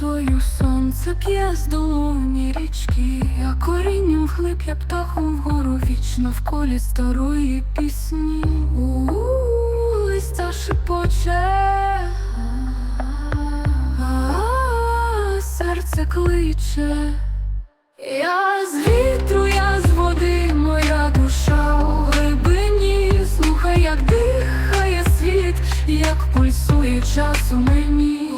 твою сонце п'є з долоні річки, я корінням вглиб, я птахом вгору вічно в колі старої пісні. У шипоче, а серце кличе. Я з вітру, я з води, моя душа у глибині, слухай, як дихає світ, як пульсує час у мені.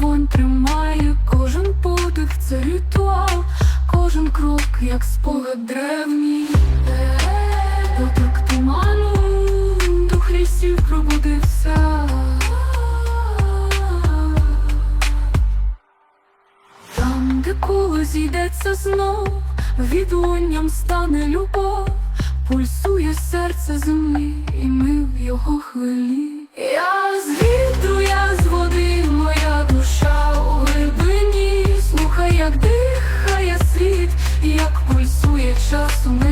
Вонь тримає кожен подих, це ритуал, кожен крок, як спогад древній. Доторк туману, дух лісів пробудився. Там, де коло зійдеться знов, відлунням стане любов, пульсує серце землі, як пульсує час у мені.